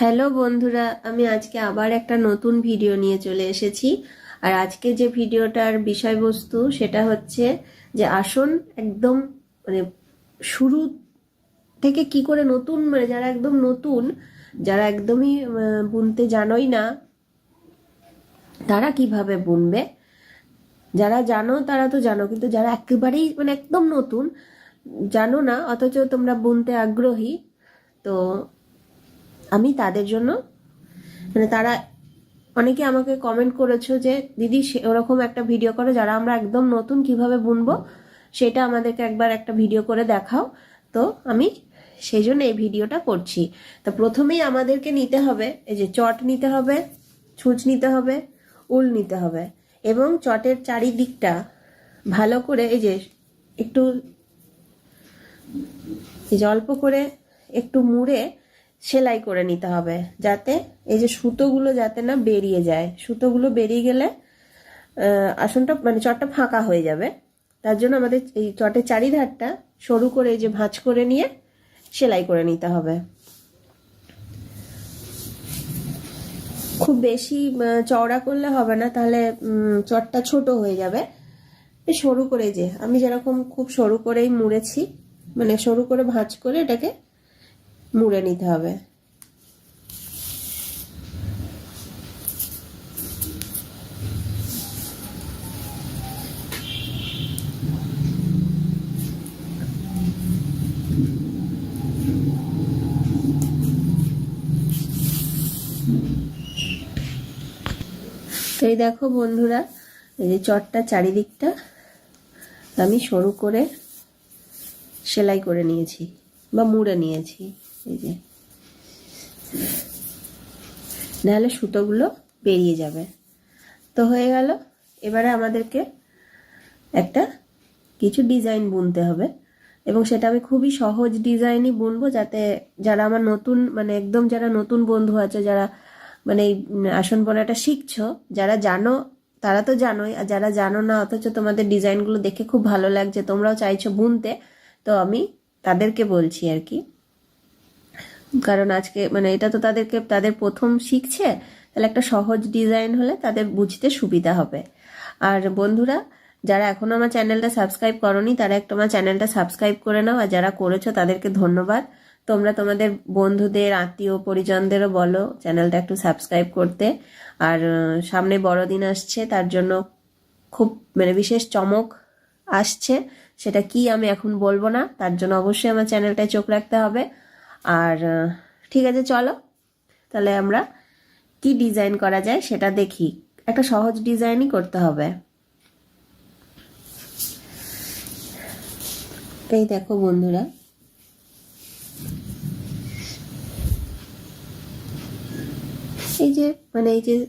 Hello বন্ধুরা, আমি আজকে আবার একটা নতুন ভিডিও নিয়ে চলে এসেছি। আর আজকে যে ভিডিওটার বিষয়বস্তু, সেটা হচ্ছে যে আসুন একদম মানে শুরু থেকে কি করে নতুন মানে যারা একদম নতুন, যারা একদমই বুনতে জানোই না, তারা কীভাবে বুনবে? যারা জানো, তারা তো জানো, কিন্তু যারা একেবারেই মানে একদম নতুন, জানো না, অথচ তোমরা বুনতে আগ্রহী। তো আমি তাদের জন্য। মানে তারা অনেকে আমাকে কমেন্ট করেছ যে, দিদি ওরকম একটা ভিডিও করো যারা আমরা একদম নতুন কীভাবে বুনবো, সেটা আমাদেরকে একবার একটা ভিডিও করে দেখাও। তো আমি সেই জন্য এই ভিডিওটা করছি। তো প্রথমেই আমাদেরকে নিতে হবে, এই যে চট নিতে হবে, ছুঁচ নিতে হবে, উল নিতে হবে এবং চটের চারিদিকটা ভালো করে এই যে একটু, এই যে অল্প করে একটু মুড়ে সেলাই করে নিতে হবে যাতে এই যে সুতোগুলো যাতে না বেরিয়ে যায়। সুতোগুলো বেরিয়ে গেলে আসনটা মানে চটটা ফাঁকা হয়ে যাবে। তার জন্য আমাদের এই চটের চারিধারটা সরু করে যে ভাঁজ করে নিয়ে সেলাই করে নিতে হবে। খুব বেশি চওড়া করলে হবে না, তাহলে চটটা ছোট হয়ে যাবে। সরু করে যে, আমি যেরকম খুব সরু করেই মুড়েছি মানে সরু করে ভাঁজ করে এটাকে মুড়ে নিতে হবে। তো এই দেখো বন্ধুরা, এই যে চটটা চারিদিকটা আমি সরু করে সেলাই করে নিয়েছি বা মুড়ে নিয়েছি। নাহলে সুতোগুলো বেরিয়ে যাবে। তো হয়ে গেল। এবারে আমাদেরকে একটা কিছু ডিজাইন বুনতে হবে। এবং সেটা আমি খুবই সহজ ডিজাইনই বুনবো যাতে যারা আমার নতুন মানে একদম যারা নতুন বন্ধু আছে, যারা মানে এই আসন বোনাটা শিখছো, যারা জানো, তারা তো জানোই। আর যারা জানো না, অথচ তোমাদের ডিজাইনগুলো দেখে খুব ভালো লাগছে, তোমরাও চাইছো বুনতে, তো আমি তাদেরকে বলছি আর কি। কারণ আজকে মানে এটা তো তাদেরকে, তাদের প্রথম শিখছে, তাহলে একটা সহজ ডিজাইন হলে তাদের বুঝতে সুবিধা হবে। আর বন্ধুরা, যারা এখনও আমার চ্যানেলটা সাবস্ক্রাইব করনি, তারা একটু আমার চ্যানেলটা সাবস্ক্রাইব করে নাও, আর যারা করেছ তাদেরকে ধন্যবাদ। তোমরা তোমাদের বন্ধুদের, আত্মীয়, পরিজনদেরও বলো চ্যানেলটা একটু সাবস্ক্রাইব করতে। আর সামনে বড়দিন আসছে, তার জন্য খুব মানে বিশেষ চমক আসছে। সেটা কি আমি এখন বলব না, তার জন্য অবশ্যই আমার চ্যানেলটায় চোখ রাখতে হবে। আর ঠিক আছে, চলো। তাহলে আমরা কি ডিজাইন করা যায় সেটা দেখি। একটা সহজ ডিজাইনই করতে হবে। এই দেখো বন্ধুরা। এই যে মানে এই যে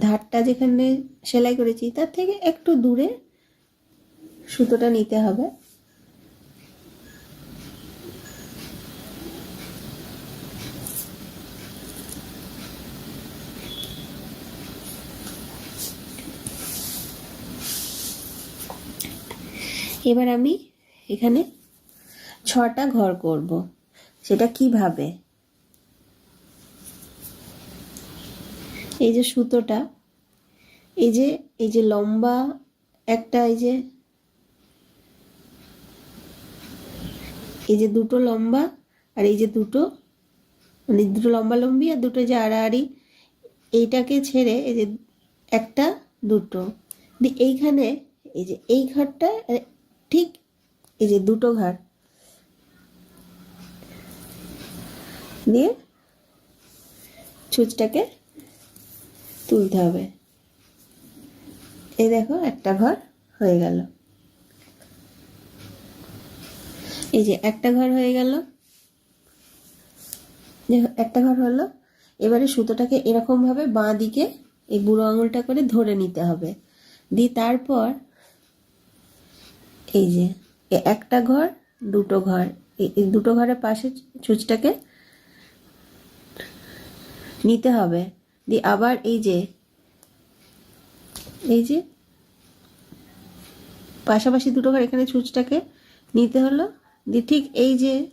ধারটা যেখানে সেলাই করেছি, তার থেকে একটু দূরে সুতোটা নিতে হবে। এবার আমি এখানে ছটা ঘর করব। সেটা কীভাবে? এই যে সুতোটা, এই যে এই যে লম্বা একটা, এই যে এই যে দুটো লম্বা আর এই যে দুটো মানে দুটো লম্বা লম্বি আর দুটো যে আড়াআড়ি, এইটাকে ছেড়ে এই যে একটা, দুটো। এইখানে এই যে এই ঘরটা ঠিক এই যে দুটো ঘর দিয়ে ছুঁচটাকে তুলতে হবে। এই দেখো একটা ঘর হয়ে গেল। এই যে একটা ঘর হয়ে গেল। একটা ঘর হলো, এবারে সুতোটাকে এরকম ভাবে বাঁ দিকে এই বুড়ো আঙুলটা করে ধরে নিতে হবে। দিয়ে তারপর এই যে একটা ঘর, দুটো ঘর। এই- এই দুটো ঘরের পাশে ছুঁচটাকে নিতে হবে। দিয়ে আবার এই যে এই যে পাশাপাশি দুটো ঘর, এখানে ছুঁচটাকে নিতে হলো। দিয়ে ঠিক এই যে,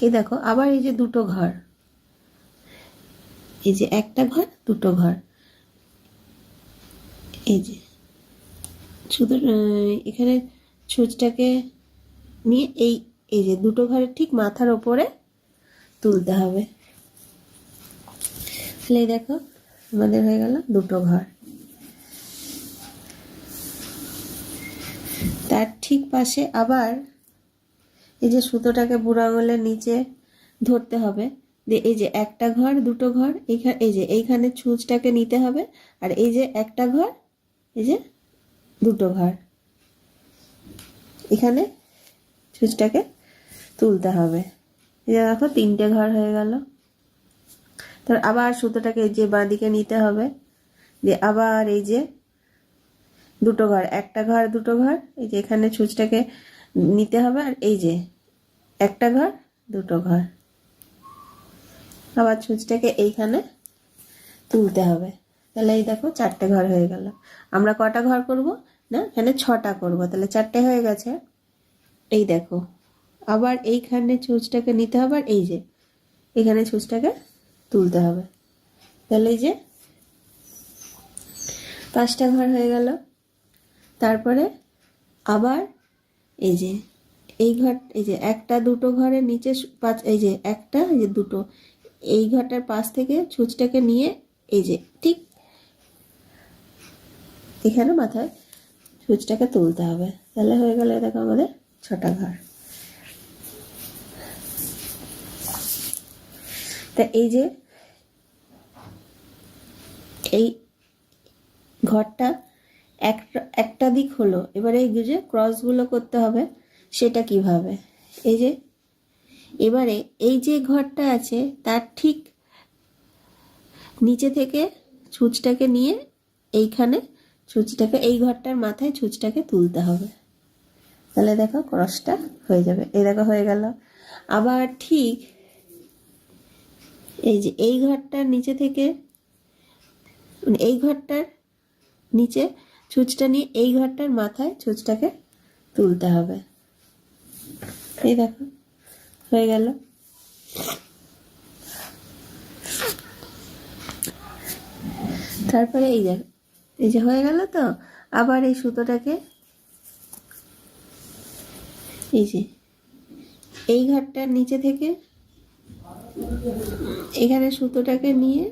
এই দেখো, আবার এই যে দুটো ঘর। এই যে একটা ঘর, দুটো ঘর। এই যে শুধু এখানে ছুঁচটাকে নিয়ে এই এই যে দুটো ঘরের ঠিক মাথার ওপরে তুলতে হবে। তাহলে দেখো, আমাদের হয়ে গেল দুটো ঘর। তার ঠিক পাশে আবার এই যে সুতোটাকে বুড়ো আঙুলের নিচে ধরতে হবে। দিয়ে এই যে একটা ঘর, দুটো ঘর এইখানে এই যে এইখানে ছুঁচটাকে নিতে হবে। আর এই যে একটা ঘর এই যে দুটো ঘর। এখানে ছুঁচটাকে তুলতে হবে। এই যে দেখো, তিনটে ঘর হয়ে গেল। তার আবার সুতোটাকে এই যে বাঁদিকে নিতে হবে। দিয়ে আবার এই যে দুটো ঘর, একটা ঘর, দুটো ঘর। এই যে এখানে ছুঁচটাকে নিতে হবে আর এই যে একটা ঘর, দুটো ঘর। আবার ছুঁচটাকে এইখানে তুলতে হবে। তাহলে এই দেখো চারটে ঘর হয়ে গেল। আমরা কটা ঘর করব? না, এখানে ছটা করব। তাহলে চারটে হয়ে গেছে। এই দেখো, আবার এইখানে ছুঁচটাকে নিতে হবে আর এই যে, এখানে ছুঁচটাকে তুলতে হবে। তাহলে এই যে পাঁচটা ঘর হয়ে গেল। তারপরে আবার এই যে, এই ঘর, এই যে একটা দুটো ঘরের নিচে পাঁচ, এই যে একটা, এই যে দুটো, এই ঘরটার পাশ থেকে ছুঁচটাকে নিয়ে এই যে ঠিক এখানে মাথায় ছুঁচটাকে তুলতে হবে। তাহলে হয়ে গেল দেখো আমাদের ছটা ঘর। তা এই যে এই ঘরটা একটা একটা দিক হলো, এবারে এই যে ক্রসগুলো করতে হবে, সেটা কীভাবে? এই যে এবারে এই যে ঘরটা আছে, তার ঠিক নিচে থেকে ছুঁচটাকে নিয়ে এইখানে ছুঁচটাকে, এই ঘরটার মাথায় ছুঁচটাকে তুলতে হবে। তাহলে দেখো ক্রসটা হয়ে যাবে। এই দেখো হয়ে গেল। আবার ঠিক এই যে এই ঘরটার নিচে থেকে মানে এই ঘরটার নিচে ছুঁচটা নিয়ে এই ঘরটার মাথায় ছুঁচটাকে তুলতে হবে। এই দেখো, হয়ে গেল। তারপরে এই দেখ এই যে হয়ে গেল তো? আবার এই সুতোটাকে এই যে, এই ঘরটার নিচে থেকে এখানে সুতোটাকে নিয়ে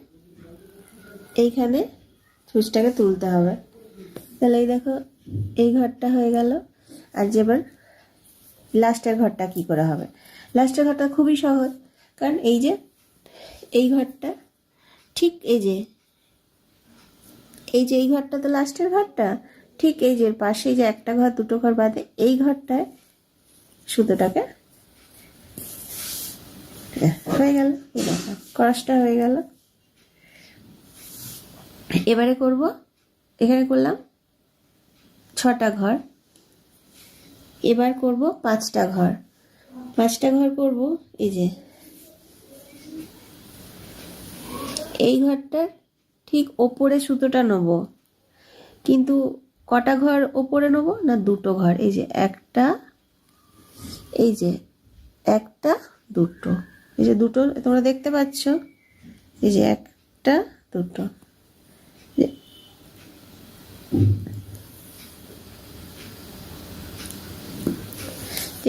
এইখানে ছুঁচটাকে তুলতে হবে। তাহলে এই দেখো, এই ঘরটা হয়ে গেল। আর যে এবার লাস্টের ঘরটা কি করে হবে? লাস্টের ঘরটা খুবই সহজ, কারণ এই যে, এই ঘরটা ঠিক এই যে এই যে এই ঘরটা তো লাস্টের ঘরটা, ঠিক এই যে পাশে যে একটা ঘর, দুটো ঘর বাদে এই ঘরটায় সুতোটাকে হয়ে গেল ক্রসটা হয়ে গেল। এবারে করব, এখানে করলাম ছটা ঘর। এবার করব পাঁচটা ঘর। পাঁচটা ঘর করব, এই যে এই ঘরটার ঠিক ওপরে সুতোটা নেব। কিন্তু কটা ঘর ওপরে নেব না দুটো ঘর? এই যে একটা, এই যে একটা, দুটো। এই যে দুটো, তোমরা দেখতে পাচ্ছ? এই যে একটা, দুটো।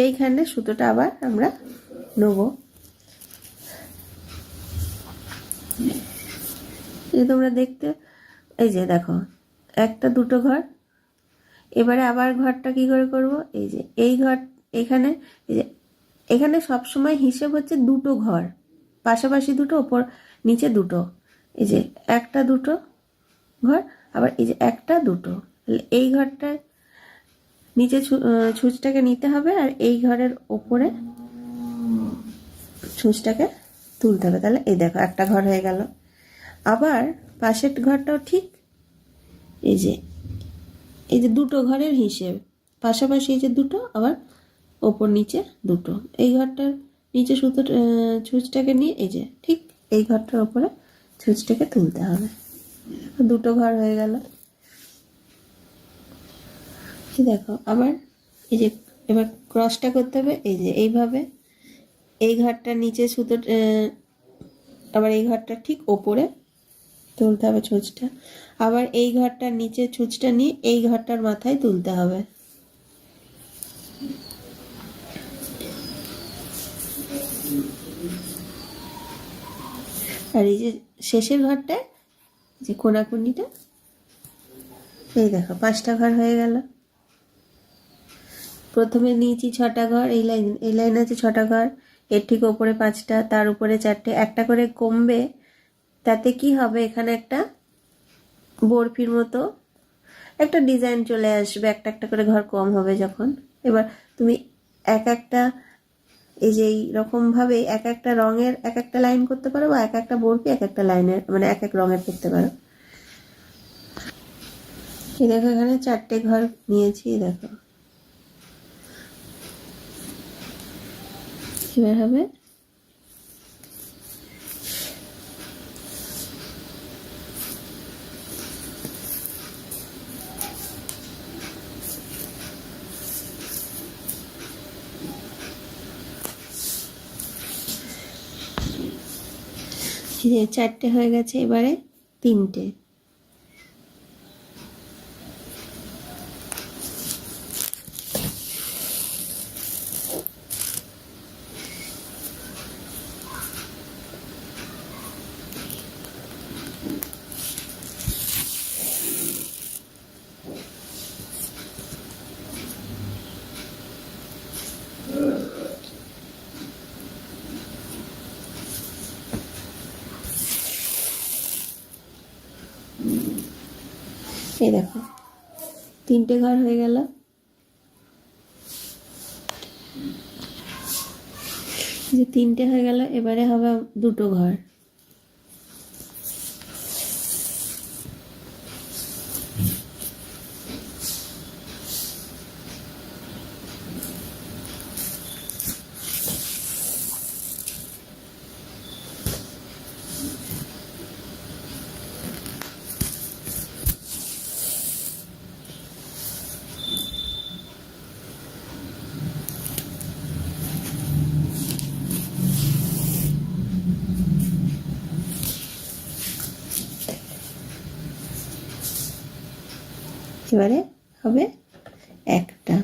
এইখানে সুতোটা আবার আমরা নেব। এই তোমরা দেখতে, এই যে দেখো, একটা দুটো ঘর। এবারে আবার ঘরটা কি করে করব? এই যে, এই ঘর এখানে, এই যে, এখানে সব সময় হিসেব হচ্ছে দুটো ঘর। পাশাপাশি দুটো, ওপর নিচে দুটো। এই যে, একটা দুটো ঘর, আবার এই যে একটা দুটো। এই ঘরটায় নিচে ছুঁচটাকে নিতে হবে আর এই ঘরের ওপরে ছুঁচটাকে তুলতে হবে। তাহলে এই দেখো, একটা ঘর হয়ে গেল। আবার পাশের ঘরটাও ঠিক এই যে এই যে দুটো ঘরের হিসেব। পাশাপাশি এই যে দুটো, আবার ওপর নিচে দুটো। এই ঘরটার নিচে সুতো ছুঁচটাকে নিয়ে এই যে ঠিক এই ঘরটার ওপরে ছুঁচটাকে তুলতে হবে। দুটো ঘর হয়ে গেল। দেখো, আবার এই যে, এবার ক্রসটা করতে হবে। এই যে এইভাবে এই ঘরটার নিচে সুতো আবার এই ঘরটা ঠিক ওপরে তুলতে হবে ছুঁচটা। আবার এই ঘরটার নিচে ছুঁচটা নিয়ে এই ঘরটার মাথায় তুলতে হবে। আর এই যে শেষের ঘরটায় যে কোনাকুনিটা, এই দেখো, পাঁচটা ঘর হয়ে গেল। প্রথমে নিয়েছি ছটা ঘর, এই লাইন এই লাইন আছে ছটা ঘর, এর ঠিক ওপরে পাঁচটা, তার উপরে চারটে, একটা করে কমবে তাতে কি হবে? এখানে একটা বরফির মতো একটা ডিজাইন চলে আসবে, একটা একটা করে ঘর কম হবে যখন। এবার তুমি এক একটা, এই যে এইরকম ভাবে এক একটা রঙের এক একটা লাইন করতে পারো বা এক একটা বরফি এক একটা লাইনের মানে এক এক রঙের করতে পারো। দেখো এখানে চারটে ঘর নিয়েছি দেখো। এবার হবে চারটে হয়ে গেছে এবারে তিনটে। এই দেখো। তিনটে ঘর হয়ে গেল। যে তিনটে হয়ে গেল এবারে হবে দুটো ঘর। এবারে হবে একটা।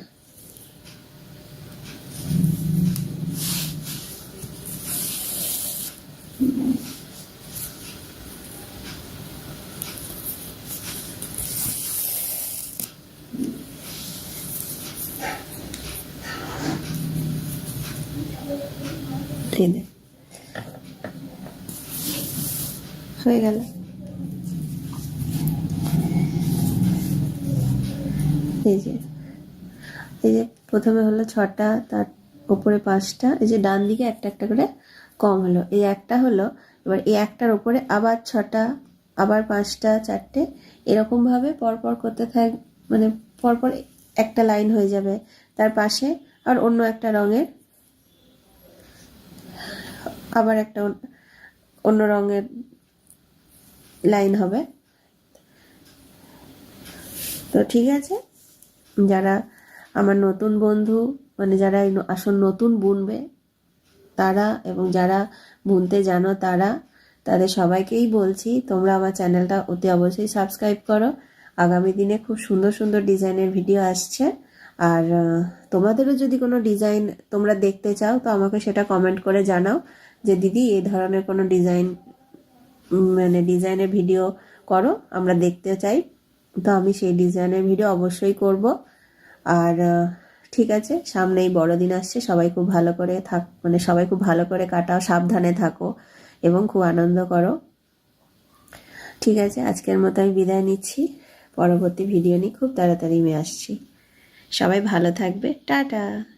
হয়ে গেল এই যে এই যে প্রথমে হলো ছটা, তার উপরে পাঁচটা, এই যে ডান দিকে একটা একটা করে কম হলো। এই একটা হলো, এবার এই একটার উপরে আবার ছটা, আবার পাঁচটা, চারটে এরকম ভাবে পরপর করতে থাক মানে পরপর একটা লাইন হয়ে যাবে। তার পাশে আর অন্য একটা রঙের, আবার একটা অন্য রঙের লাইন হবে। তো ঠিক আছে? যারা আমার নতুন বন্ধু মানে যারা আসল নতুন বুনবে, তারা এবং যারা বুনতে জানো তারা, তাদের সবাইকেই বলছি, তোমরা আমার চ্যানেলটা অতি অবশ্যই সাবস্ক্রাইব করো। আগামী দিনে খুব সুন্দর সুন্দর ডিজাইনের ভিডিও আসছে। আর তোমাদেরও যদি কোনো ডিজাইন তোমরা দেখতে চাও, তো আমাকে সেটা কমেন্ট করে জানাও যে, দিদি এই ধরনের কোনো ডিজাইন মানে ডিজাইনের ভিডিও করো, আমরা দেখতে চাই। তো আমি সেই ডিজাইনের ভিডিও অবশ্যই করব। আর ঠিক আছে, সামনেই বড়দিন আসছে, সবাই খুব ভালো করে থাক মানে সবাই খুব ভালো করে কাটাও, সাবধানে থাকো এবং খুব আনন্দ করো। ঠিক আছে, আজকের মতো আমি বিদায় নিচ্ছি। পরবর্তী ভিডিও নিয়ে খুব তাড়াতাড়ি আমি আসছি। সবাই ভালো থাকবে। টাটা!